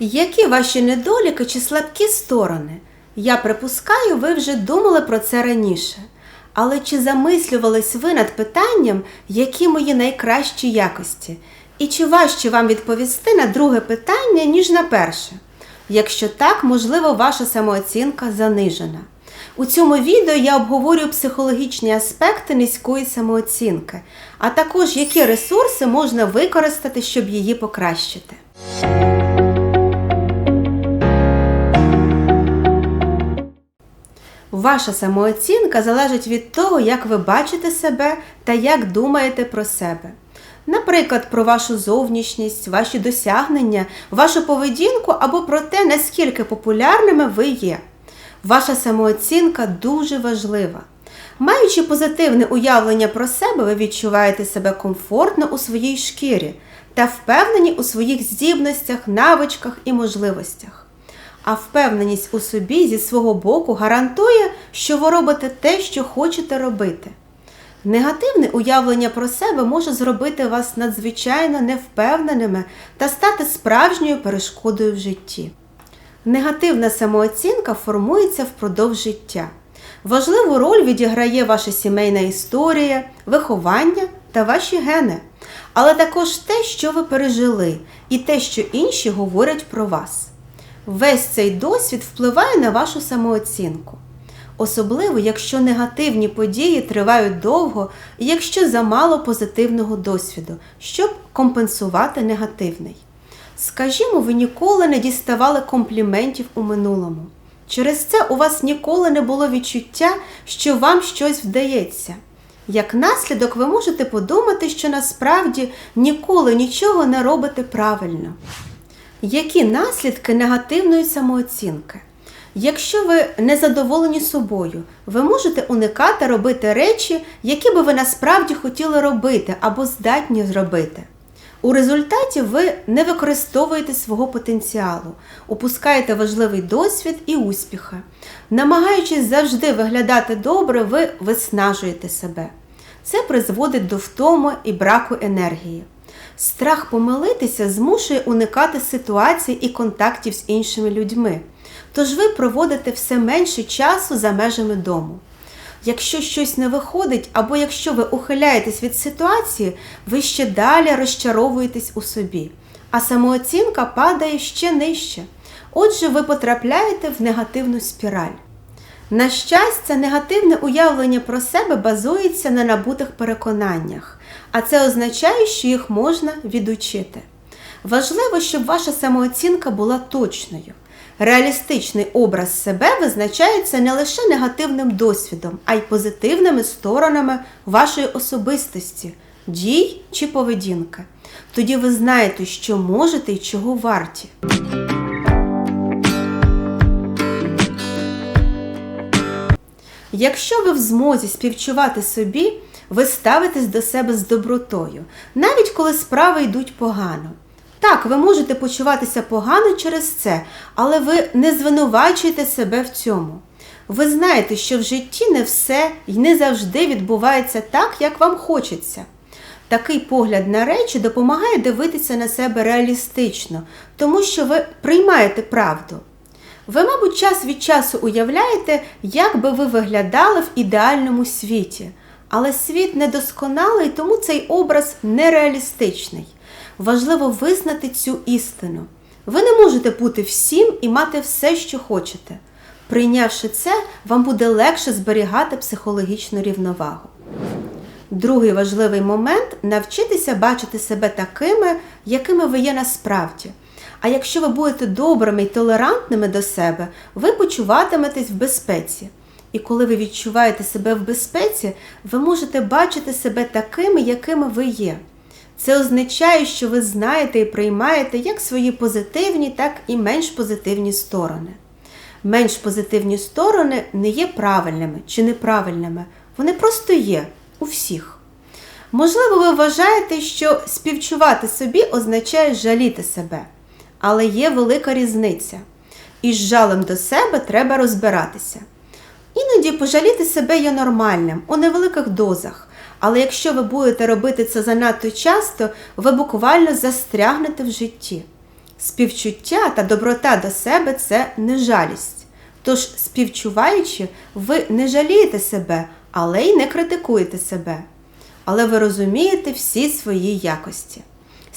Які ваші недоліки чи слабкі сторони? Я припускаю, ви вже думали про це раніше. Але чи замислювались ви над питанням, які мої найкращі якості? І чи важче вам відповісти на друге питання, ніж на перше? Якщо так, можливо, ваша самооцінка занижена. У цьому відео я обговорю психологічні аспекти низької самооцінки, а також які ресурси можна використати, щоб її покращити. Ваша самооцінка залежить від того, як ви бачите себе та як думаєте про себе. Наприклад, про вашу зовнішність, ваші досягнення, вашу поведінку або про те, наскільки популярними ви є. Ваша самооцінка дуже важлива. Маючи позитивне уявлення про себе, ви відчуваєте себе комфортно у своїй шкірі та впевнені у своїх здібностях, навичках і можливостях. А впевненість у собі зі свого боку гарантує, що ви робите те, що хочете робити. Негативне уявлення про себе може зробити вас надзвичайно невпевненими та стати справжньою перешкодою в житті. Негативна самооцінка формується впродовж життя. Важливу роль відіграє ваша сімейна історія, виховання та ваші гени, але також те, що ви пережили, і те, що інші говорять про вас. Весь цей досвід впливає на вашу самооцінку. Особливо, якщо негативні події тривають довго і якщо замало позитивного досвіду, щоб компенсувати негативний. Скажімо, ви ніколи не діставали компліментів у минулому. Через це у вас ніколи не було відчуття, що вам щось вдається. Як наслідок, ви можете подумати, що насправді ніколи нічого не робите правильно. Які наслідки негативної самооцінки? Якщо ви не задоволені собою, ви можете уникати робити речі, які би ви насправді хотіли робити або здатні зробити. У результаті ви не використовуєте свого потенціалу, упускаєте важливий досвід і успіхи. Намагаючись завжди виглядати добре, ви виснажуєте себе. Це призводить до втоми і браку енергії. Страх помилитися змушує уникати ситуацій і контактів з іншими людьми. Тож ви проводите все менше часу за межами дому. Якщо щось не виходить, або якщо ви ухиляєтесь від ситуації, ви ще далі розчаровуєтесь у собі, а самооцінка падає ще нижче. Отже, ви потрапляєте в негативну спіраль. На щастя, негативне уявлення про себе базується на набутих переконаннях, а це означає, що їх можна відучити. Важливо, щоб ваша самооцінка була точною. Реалістичний образ себе визначається не лише негативним досвідом, а й позитивними сторонами вашої особистості, дій чи поведінки. Тоді ви знаєте, що можете і чого варті. Якщо ви в змозі співчувати собі, ви ставитесь до себе з добротою, навіть коли справи йдуть погано. Так, ви можете почуватися погано через це, але ви не звинувачуєте себе в цьому. Ви знаєте, що в житті не все і не завжди відбувається так, як вам хочеться. Такий погляд на речі допомагає дивитися на себе реалістично, тому що ви приймаєте правду. Ви, мабуть, час від часу уявляєте, як би ви виглядали в ідеальному світі, але світ недосконалий, тому цей образ нереалістичний. Важливо визнати цю істину. Ви не можете бути всім і мати все, що хочете. Прийнявши це, вам буде легше зберігати психологічну рівновагу. Другий важливий момент навчитися бачити себе такими, якими ви є насправді. А якщо ви будете добрими і толерантними до себе, ви почуватиметесь в безпеці. І коли ви відчуваєте себе в безпеці, ви можете бачити себе такими, якими ви є. Це означає, що ви знаєте і приймаєте як свої позитивні, так і менш позитивні сторони. Менш позитивні сторони не є правильними чи неправильними, вони просто є у всіх. Можливо, ви вважаєте, що співчувати собі означає жаліти себе, але є велика різниця. І з жалем до себе треба розбиратися. Іноді пожаліти себе є нормальним у невеликих дозах. Але якщо ви будете робити це занадто часто, ви буквально застрягнете в житті. Співчуття та доброта до себе це не жалість. Тож, співчуваючи, ви не жалієте себе, але й не критикуєте себе. Але ви розумієте всі свої якості.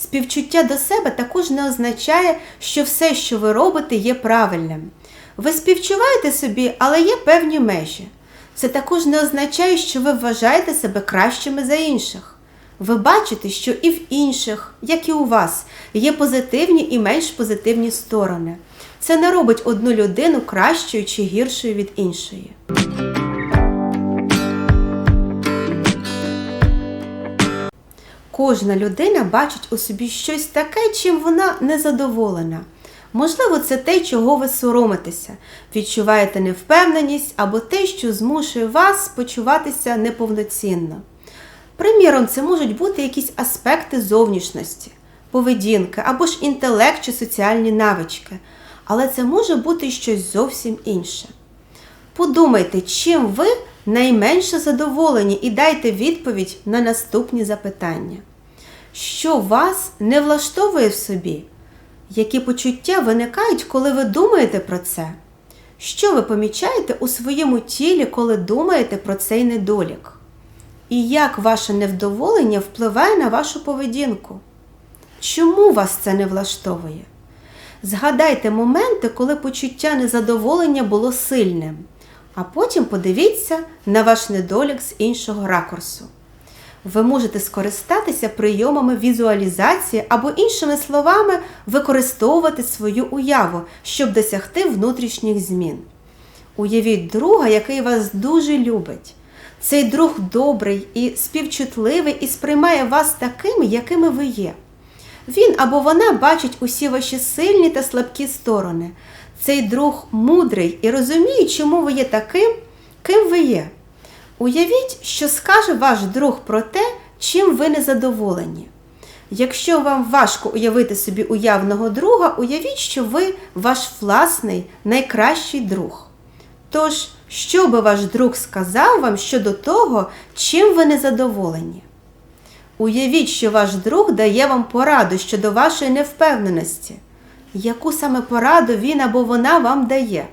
Співчуття до себе також не означає, що все, що ви робите, є правильним. Ви співчуваєте собі, але є певні межі. Це також не означає, що ви вважаєте себе кращими за інших. Ви бачите, що і в інших, як і у вас, є позитивні і менш позитивні сторони. Це не робить одну людину кращою чи гіршою від іншої. Кожна людина бачить у собі щось таке, чим вона незадоволена. Можливо, це те, чого ви соромитеся, відчуваєте невпевненість або те, що змушує вас почуватися неповноцінно. Приміром, це можуть бути якісь аспекти зовнішності, поведінки або ж інтелект чи соціальні навички, але це може бути щось зовсім інше. Подумайте, чим ви найменше задоволені, і дайте відповідь на наступні запитання. Що вас не влаштовує в собі? Які почуття виникають, коли ви думаєте про це? Що ви помічаєте у своєму тілі, коли думаєте про цей недолік? І як ваше невдоволення впливає на вашу поведінку? Чому вас це не влаштовує? Згадайте моменти, коли почуття незадоволення було сильним, а потім подивіться на ваш недолік з іншого ракурсу. Ви можете скористатися прийомами візуалізації або, іншими словами, використовувати свою уяву, щоб досягти внутрішніх змін. Уявіть друга, який вас дуже любить. Цей друг добрий і співчутливий і сприймає вас такими, якими ви є. Він або вона бачить усі ваші сильні та слабкі сторони. Цей друг мудрий і розуміє, чому ви є таким, ким ви є. Уявіть, що скаже ваш друг про те, чим ви не задоволені. Якщо вам важко уявити собі уявного друга, уявіть, що ви ваш власний найкращий друг. Тож, що би ваш друг сказав вам щодо того, чим ви не задоволені? Уявіть, що ваш друг дає вам пораду щодо вашої невпевненості. Яку саме пораду він або вона вам дає?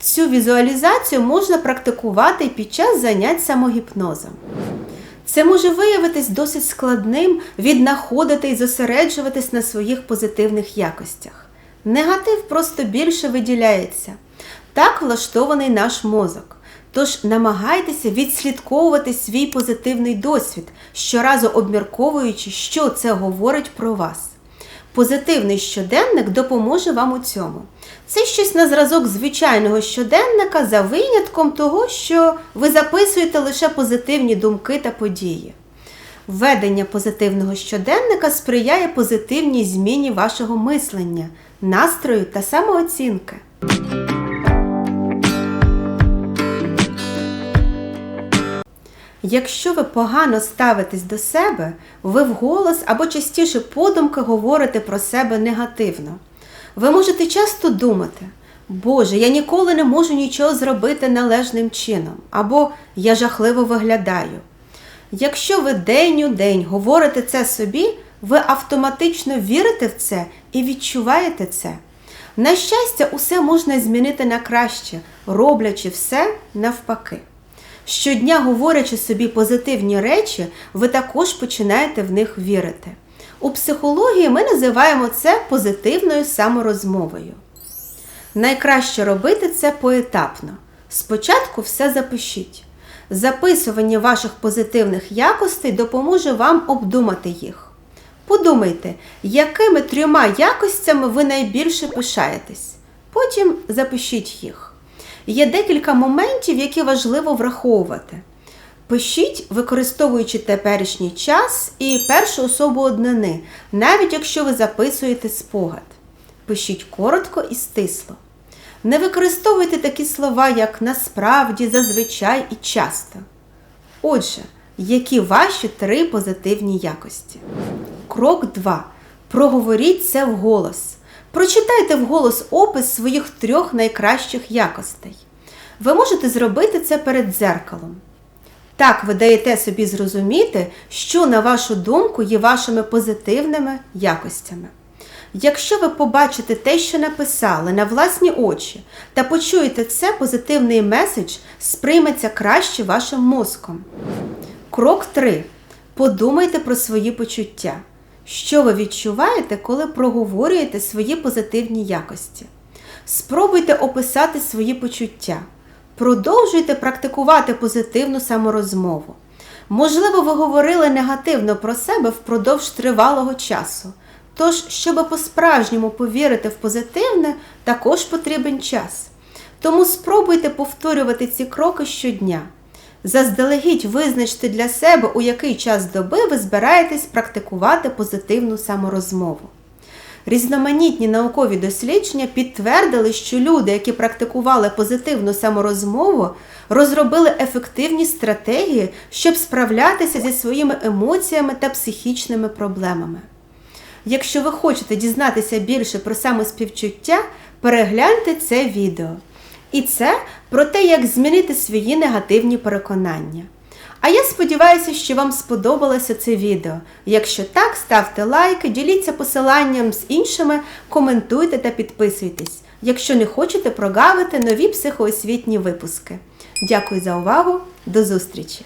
Цю візуалізацію можна практикувати під час занять самогіпнозом. Це може виявитись досить складним віднаходити і зосереджуватись на своїх позитивних якостях. Негатив просто більше виділяється. Так влаштований наш мозок. Тож намагайтеся відслідковувати свій позитивний досвід, щоразу обмірковуючи, що це говорить про вас. Позитивний щоденник допоможе вам у цьому. Це щось на зразок звичайного щоденника за винятком того, що ви записуєте лише позитивні думки та події. Введення позитивного щоденника сприяє позитивній зміні вашого мислення, настрою та самооцінки. Якщо ви погано ставитесь до себе, ви вголос або частіше подумки говорите про себе негативно. Ви можете часто думати, Боже, я ніколи не можу нічого зробити належним чином, або я жахливо виглядаю. Якщо ви день у день говорите це собі, ви автоматично вірите в це і відчуваєте це. На щастя, усе можна змінити на краще, роблячи все навпаки. Щодня, говорячи собі позитивні речі, ви також починаєте в них вірити. У психології ми називаємо це позитивною саморозмовою. Найкраще робити це поетапно. Спочатку все запишіть. Записування ваших позитивних якостей допоможе вам обдумати їх. Подумайте, якими трьома якостями ви найбільше пишаєтесь. Потім запишіть їх. Є декілька моментів, які важливо враховувати. Пишіть, використовуючи теперішній час і першу особу однини, навіть якщо ви записуєте спогад. Пишіть коротко і стисло. Не використовуйте такі слова, як насправді, зазвичай і часто. Отже, які ваші три позитивні якості? Крок 2. Проговоріть це вголос. Прочитайте вголос опис своїх трьох найкращих якостей. Ви можете зробити це перед дзеркалом. Так ви даєте собі зрозуміти, що, на вашу думку, є вашими позитивними якостями. Якщо ви побачите те, що написали на власні очі, та почуєте це, позитивний меседж сприйметься краще вашим мозком. Крок 3. Подумайте про свої почуття. Що ви відчуваєте, коли проговорюєте свої позитивні якості? Спробуйте описати свої почуття. Продовжуйте практикувати позитивну саморозмову. Можливо, ви говорили негативно про себе впродовж тривалого часу. Тож, щоб по-справжньому повірити в позитивне, також потрібен час. Тому спробуйте повторювати ці кроки щодня. Заздалегідь визначте для себе, у який час доби ви збираєтесь практикувати позитивну саморозмову. Різноманітні наукові дослідження підтвердили, що люди, які практикували позитивну саморозмову, розробили ефективні стратегії, щоб справлятися зі своїми емоціями та психічними проблемами. Якщо ви хочете дізнатися більше про самоспівчуття, перегляньте це відео. І це про те, як змінити свої негативні переконання. А я сподіваюся, що вам сподобалося це відео. Якщо так, ставте лайки, діліться посиланням з іншими, коментуйте та підписуйтесь, якщо не хочете прогавити нові психоосвітні випуски. Дякую за увагу, до зустрічі!